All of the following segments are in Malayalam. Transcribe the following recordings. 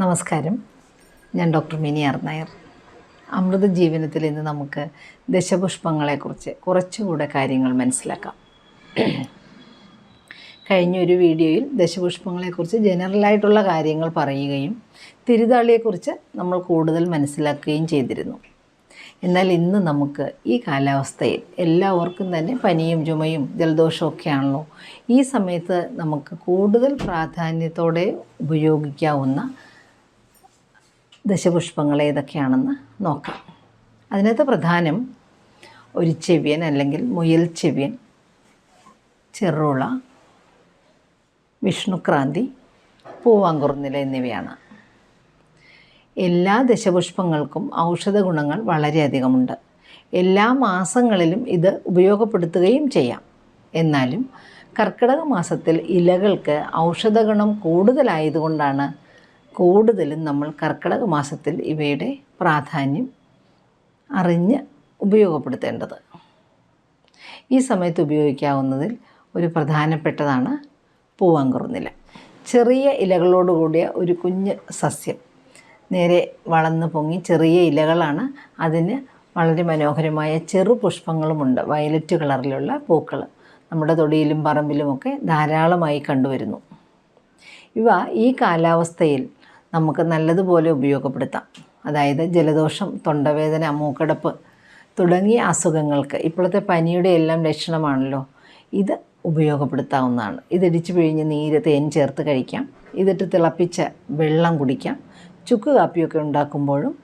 നമസ്കാരം. ഞാൻ ഡോക്ടർ മിനി ആർ നായർ അമൃത ജീവനത്തിൽ ഇന്ന് നമുക്ക് ദശപുഷ്പങ്ങളെക്കുറിച്ച് കുറച്ചുകൂടെ കാര്യങ്ങൾ മനസ്സിലാക്കാം. കഴിഞ്ഞ ഒരു വീഡിയോയിൽ ദശപുഷ്പങ്ങളെക്കുറിച്ച് ജനറലായിട്ടുള്ള കാര്യങ്ങൾ പറയുകയും തിരുതാളിയെക്കുറിച്ച് നമ്മൾ കൂടുതൽ മനസ്സിലാക്കുകയും ചെയ്തിരുന്നു. എന്നാൽ ഇന്ന് നമുക്ക് ഈ കാലാവസ്ഥയിൽ എല്ലാവർക്കും തന്നെ പനിയും ചുമയും ആണല്ലോ ഈ സമയത്ത് നമുക്ക് കൂടുതൽ പ്രാധാന്യത്തോടെ ഉപയോഗിക്കാവുന്ന ദശപുഷ്പങ്ങൾ ഏതൊക്കെയാണെന്ന് നോക്കാം. അതിനകത്ത് പ്രധാനം ഒരു ചെവിയൻ അല്ലെങ്കിൽ മുയൽ ചെവിയൻ ചെറുള വിഷ്ണുക്രാന്തി പൂവാങ്കുറുന്നില എന്നിവയാണ്. എല്ലാ ദശപുഷ്പങ്ങൾക്കും ഔഷധ ഗുണങ്ങൾ വളരെയധികമുണ്ട്. എല്ലാ മാസങ്ങളിലും ഇത് ഉപയോഗപ്പെടുത്തുകയും ചെയ്യാം. എന്നാലും കർക്കിടക മാസത്തിൽ ഇലകൾക്ക് ഔഷധഗുണം കൂടുതലായതുകൊണ്ടാണ് കൂടുതലും നമ്മൾ കർക്കിടക മാസത്തിൽ ഇവയുടെ പ്രാധാന്യം അറിഞ്ഞ് ഉപയോഗപ്പെടുത്തേണ്ടത്. ഈ സമയത്ത് ഉപയോഗിക്കാവുന്നതിൽ ഒരു പ്രധാനപ്പെട്ടതാണ് പൂവാങ്കുറുന്നില ചെറിയ ഇലകളോട് കൂടിയ ഒരു കുഞ്ഞ് സസ്യം. നേരെ വളർന്നു പൊങ്ങി ചെറിയ ഇലകളാണ്. അതിന് വളരെ മനോഹരമായ ചെറു പുഷ്പങ്ങളുമുണ്ട്. വയലറ്റ് കളറിലുള്ള പൂക്കൾ നമ്മുടെ തൊടിയിലും പറമ്പിലുമൊക്കെ ധാരാളമായി കണ്ടുവരുന്നു. ഇവ ഈ കാലാവസ്ഥയിൽ നമുക്ക് നല്ലതുപോലെ ഉപയോഗപ്പെടുത്താം. അതായത് ജലദോഷം തൊണ്ടവേദന മൂക്കടപ്പ് തുടങ്ങിയ അസുഖങ്ങൾക്ക് ഇപ്പോഴത്തെ പനിയുടെ എല്ലാം ലക്ഷണമാണല്ലോ. ഇത് ഉപയോഗപ്പെടുത്താവുന്നതാണ്. ഇതിടിച്ചു പിഴിഞ്ഞ് നീര് തേൻ ചേർത്ത് കഴിക്കാം. ഇതിട്ട് തിളപ്പിച്ച വെള്ളം കുടിക്കാം. ചുക്ക് കാപ്പിയൊക്കെ ഉണ്ടാക്കുമ്പോഴും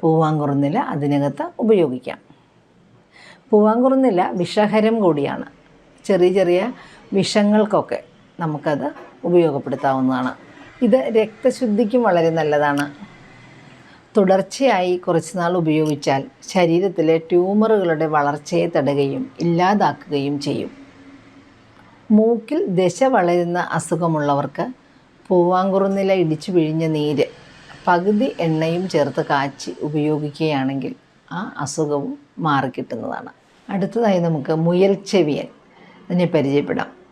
പൂവാങ്കുറുന്നില അതിനകത്ത് ഉപയോഗിക്കാം. പൂവാങ്കുറുന്നില വിഷഹരം കൂടിയാണ്. ചെറിയ ചെറിയ വിഷങ്ങൾക്കൊക്കെ നമുക്കത് ഉപയോഗപ്പെടുത്താവുന്നതാണ്. ഇത് രക്തശുദ്ധിക്കും വളരെ നല്ലതാണ്. തുടർച്ചയായി കുറച്ച് നാൾ ഉപയോഗിച്ചാൽ ശരീരത്തിലെ ട്യൂമറുകളുടെ വളർച്ചയെ തടയുകയും ഇല്ലാതാക്കുകയും ചെയ്യും. മൂക്കിൽ ദശ വളരുന്ന അസുഖമുള്ളവർക്ക് പൂവാങ്കുറുനില ഇടിച്ചു പിഴിഞ്ഞ നീര് പകുതി എണ്ണയും ചേർത്ത് കാച്ചി ഉപയോഗിക്കുകയാണെങ്കിൽ ആ അസുഖവും മാറിക്കിട്ടുന്നതാണ്. അടുത്തതായി നമുക്ക് മുയൽ ചെവിയൻ അതിനെ പരിചയപ്പെടാം.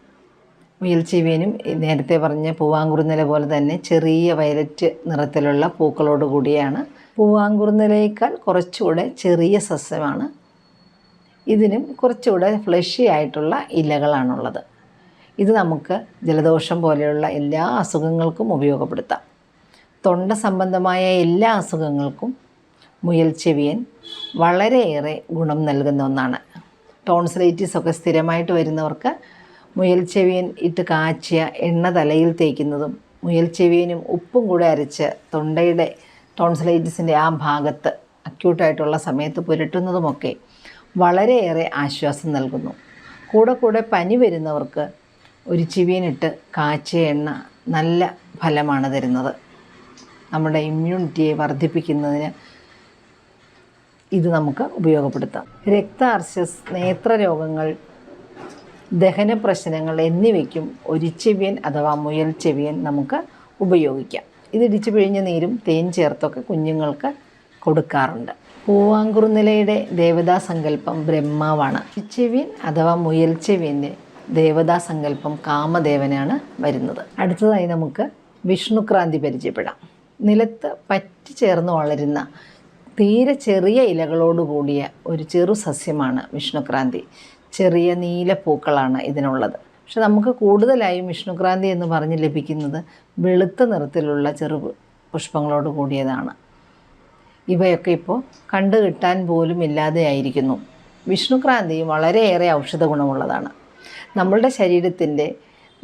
മുയൽ ചെവിയനും നേരത്തെ പറഞ്ഞ പൂവാങ്കുറുന്നില പോലെ തന്നെ ചെറിയ വയലറ്റ് നിറത്തിലുള്ള പൂക്കളോട് കൂടിയാണ്. പൂവാങ്കുറുന്നിലയേക്കാൾ കുറച്ചുകൂടെ ചെറിയ സസ്യമാണ്. ഇതിനും കുറച്ചുകൂടെ ഫ്ലഷി ആയിട്ടുള്ള ഇലകളാണുള്ളത്. ഇത് നമുക്ക് ജലദോഷം പോലെയുള്ള എല്ലാ അസുഖങ്ങൾക്കും ഉപയോഗപ്പെടുത്താം. തൊണ്ട സംബന്ധമായ എല്ലാ അസുഖങ്ങൾക്കും മുയൽ ചെവിയൻ വളരെയേറെ ഗുണം നൽകുന്ന ഒന്നാണ്. ടോൺസിലൈറ്റിസ് ഒക്കെ സ്ഥിരമായിട്ട് വരുന്നവർക്ക് മുയൽ ചെവിയൻ ഇട്ട് കാച്ചിയ എണ്ണ തലയിൽ തേക്കുന്നതും മുയൽ ചെവിയനും ഉപ്പും കൂടെ അരച്ച് തൊണ്ടയുടെ ടോൺസിലൈറ്റിസിന്റെ ആ ഭാഗത്ത് അക്യൂട്ടായിട്ടുള്ള സമയത്ത് പുരട്ടുന്നതുമൊക്കെ വളരെയേറെ ആശ്വാസം നൽകുന്നു. കൂടെ കൂടെ പനി വരുന്നവർക്ക് ഒരു ചിവിയനിട്ട് കാച്ചിയ എണ്ണ നല്ല ഫലമാണ് തരുന്നത്. നമ്മുടെ ഇമ്മ്യൂണിറ്റിയെ വർദ്ധിപ്പിക്കുന്നതിന് ഇത് നമുക്ക് ഉപയോഗപ്പെടുത്താം. രക്താർശസ് നേത്രരോഗങ്ങൾ ദഹന പ്രശ്നങ്ങൾ എന്നിവയ്ക്കും ഒരു ചെവിയൻ അഥവാ മുയൽ ചെവിയൻ നമുക്ക് ഉപയോഗിക്കാം. ഇത് ഇടിച്ചു പിഴിഞ്ഞ നീരും തേൻ ചേർത്തൊക്കെ കുഞ്ഞുങ്ങൾക്ക് കൊടുക്കാറുണ്ട്. പൂവാങ്കുറുനിലയുടെ ദേവതാ സങ്കല്പം ബ്രഹ്മാവാണ്. ചെവിയൻ അഥവാ മുയൽ ചെവിയന്റെ ദേവതാ സങ്കല്പം കാമദേവനാണ് വരുന്നത്. അടുത്തതായി നമുക്ക് വിഷ്ണുക്രാന്തി പരിചയപ്പെടാം. നിലത്ത് പറ്റി ചേർന്ന് വളരുന്ന തീരെ ചെറിയ ഇലകളോട് കൂടിയ ഒരു ചെറു സസ്യമാണ് വിഷ്ണുക്രാന്തി. ചെറിയ നീല പൂക്കളാണ് ഇതിനുള്ളത്. പക്ഷെ നമുക്ക് കൂടുതലായും വിഷ്ണുക്രാന്തി എന്ന് പറഞ്ഞ് ലഭിക്കുന്നത് വെളുത്ത നിറത്തിലുള്ള ചെറു പുഷ്പങ്ങളോട് കൂടിയതാണ്. ഇവയൊക്കെ ഇപ്പോൾ കണ്ടു കിട്ടാൻ പോലും ഇല്ലാതെയായിരിക്കുന്നു. വിഷ്ണുക്രാന്തി വളരെയേറെ ഔഷധ ഗുണമുള്ളതാണ്. നമ്മളുടെ ശരീരത്തിന്റെ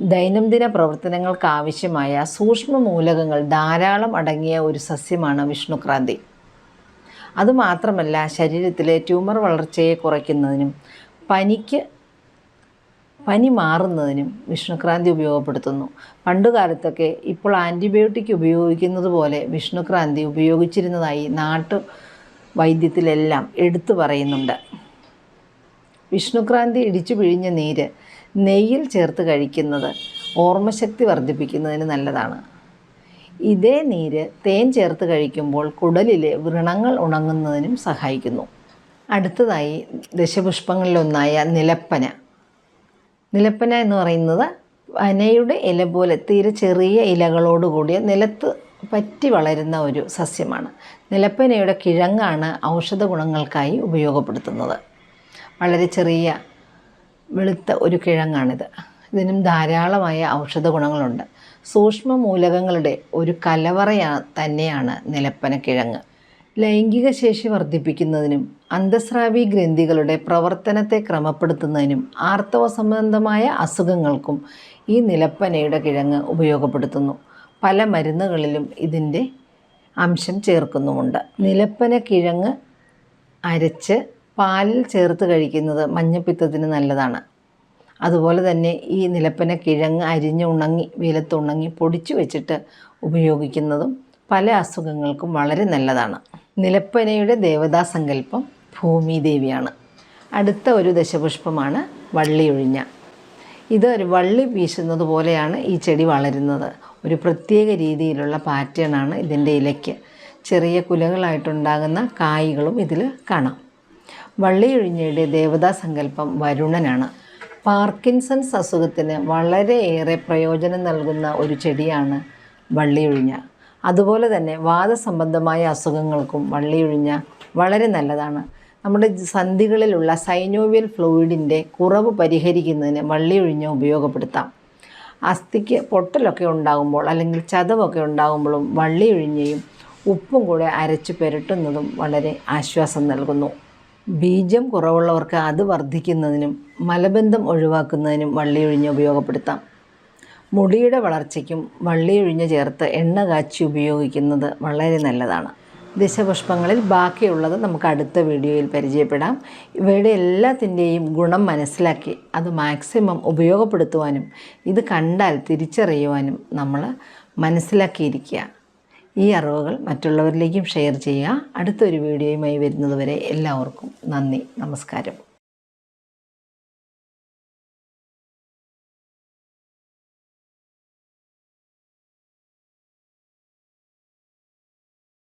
ദൈനംദിന പ്രവർത്തനങ്ങൾക്ക് ആവശ്യമായ സൂക്ഷ്മ മൂലകങ്ങൾ ധാരാളം അടങ്ങിയ ഒരു സസ്യമാണ് വിഷ്ണുക്രാന്തി. അതുമാത്രമല്ല ശരീരത്തിലെ ട്യൂമർ വളർച്ചയെ കുറയ്ക്കുന്നതിനും പനിക്ക് പനി മാറുന്നതിനും വിഷ്ണുക്രാന്തി ഉപയോഗപ്പെടുത്തുന്നു. പണ്ടുകാലത്തൊക്കെ ഇപ്പോൾ ആന്റിബയോട്ടിക് ഉപയോഗിക്കുന്നത് പോലെ വിഷ്ണുക്രാന്തി ഉപയോഗിച്ചിരുന്നതായി നാട്ടു വൈദ്യത്തിലെല്ലാം എടുത്തു പറയുന്നുണ്ട്. വിഷ്ണുക്രാന്തി ഇടിച്ചു പിഴിഞ്ഞ നീര് നെയ്യിൽ ചേർത്ത് കഴിക്കുന്നത് ഓർമ്മശക്തി വർദ്ധിപ്പിക്കുന്നതിന് നല്ലതാണ്. ഇതേ നീര് തേൻ ചേർത്ത് കഴിക്കുമ്പോൾ കുടലിലെ വ്രണങ്ങൾ ഉണങ്ങുന്നതിനും സഹായിക്കുന്നു. അടുത്തതായി ദശപുഷ്പങ്ങളിലൊന്നായ നിലപ്പന. നിലപ്പന എന്ന് പറയുന്നത് പനയുടെ ഇല പോലെ തീരെ ചെറിയ ഇലകളോട് കൂടിയ നിലത്ത് പറ്റി വളരുന്ന ഒരു സസ്യമാണ്. നിലപ്പനയുടെ കിഴങ്ങാണ് ഔഷധ ഗുണങ്ങൾക്കായി ഉപയോഗപ്പെടുത്തുന്നത്. വളരെ ചെറിയ വെളുത്ത ഒരു കിഴങ്ങാണിത്. ഇതിനും ധാരാളമായ ഔഷധ ഗുണങ്ങളുണ്ട്. സൂക്ഷ്മ മൂലകങ്ങളുടെ ഒരു കലവറയാ തന്നെയാണ് നിലപ്പന കിഴങ്ങ്. ലൈംഗിക ശേഷി വർദ്ധിപ്പിക്കുന്നതിനും അന്തസ്രാവി ഗ്രന്ഥികളുടെ പ്രവർത്തനത്തെ ക്രമപ്പെടുത്തുന്നതിനും ആർത്തവ സംബന്ധമായ അസുഖങ്ങൾക്കും ഈ നിലപ്പനയുടെ കിഴങ്ങ് ഉപയോഗപ്പെടുത്തുന്നു. പല മരുന്നുകളിലും ഇതിന്റെ അംശം ചേർക്കുന്നുമുണ്ട്. നിലപ്പന കിഴങ്ങ് അരച്ച് പാലിൽ ചേർത്ത് കഴിക്കുന്നത് മഞ്ഞപ്പിത്തത്തിന് നല്ലതാണ്. അതുപോലെ തന്നെ ഈ നിലപ്പന കിഴങ്ങ് അരിഞ്ഞ് ഉണങ്ങി വെയിലത്ത് ഉണങ്ങി പൊടിച്ചു വെച്ചിട്ട് ഉപയോഗിക്കുന്നതും പല അസുഖങ്ങൾക്കും വളരെ നല്ലതാണ്. നിലപ്പനയുടെ ദേവതാ സങ്കല്പം ഭൂമിദേവിയാണ് അടുത്ത ഒരു ദശപുഷ്പമാണ് വള്ളിയൊഴിഞ്ഞ. ഇത് ഒരു വള്ളി വീശുന്നത് പോലെയാണ് ഈ ചെടി വളരുന്നത്. ഒരു പ്രത്യേക രീതിയിലുള്ള പാറ്റേണാണ് ഇതിന്റെ ഇലയ്ക്ക്. ചെറിയ കുലകളായിട്ടുണ്ടാകുന്ന കായ്കളും ഇതിൽ കാണാം. വള്ളിയൊഴിഞ്ഞയുടെ ദേവതാ സങ്കല്പം വരുണനാണ്. പാർക്കിൻസൺസ് അസുഖത്തിന് വളരെയേറെ പ്രയോജനം നൽകുന്ന ഒരു ചെടിയാണ് വള്ളിയൊഴിഞ്ഞ. അതുപോലെ തന്നെ വാദസംബന്ധമായ അസുഖങ്ങൾക്കും വള്ളിയൊഴിഞ്ഞ വളരെ നല്ലതാണ്. നമ്മുടെ സന്ധികളിലുള്ള സൈനോവിയൽ ഫ്ലൂയിഡിന്റെ കുറവ് പരിഹരിക്കുന്നതിന് വള്ളിയൊഴിഞ്ഞ ഉപയോഗപ്പെടുത്താം. അസ്ഥിക്ക് പൊട്ടലൊക്കെ ഉണ്ടാകുമ്പോൾ അല്ലെങ്കിൽ ചതവൊക്കെ ഉണ്ടാകുമ്പോഴും വള്ളിയൊഴിഞ്ഞയും ഉപ്പും കൂടെ അരച്ച് പുരട്ടുന്നതും വളരെ ആശ്വാസം നൽകുന്നു. ബീജം കുറവുള്ളവർക്ക് അത് വർദ്ധിക്കുന്നതിനും മലബന്ധം ഒഴിവാക്കുന്നതിനും വള്ളിയൊഴിഞ്ഞ് ഉപയോഗപ്പെടുത്താം. മുടിയുടെ വളർച്ചയ്ക്കും വള്ളിയൊഴിഞ്ഞ് ചേർത്ത് എണ്ണ കാച്ചി ഉപയോഗിക്കുന്നത് വളരെ നല്ലതാണ്. ദശപുഷ്പങ്ങളിൽ ബാക്കിയുള്ളത് നമുക്ക് അടുത്ത വീഡിയോയിൽ പരിചയപ്പെടാം. ഇവയുടെ എല്ലാത്തിന്റെയും ഗുണം മനസ്സിലാക്കി അത് മാക്സിമം ഉപയോഗപ്പെടുത്തുവാനും ഇത് കണ്ടാൽ തിരിച്ചറിയുവാനും നമ്മൾ മനസ്സിലാക്കിയിരിക്കുക. ഈ അറിവുകൾ മറ്റുള്ളവരിലേക്കും ഷെയർ ചെയ്യുക. അടുത്തൊരു വീഡിയോയുമായി വരുന്നതുവരെ എല്ലാവർക്കും നന്ദി നമസ്കാരം.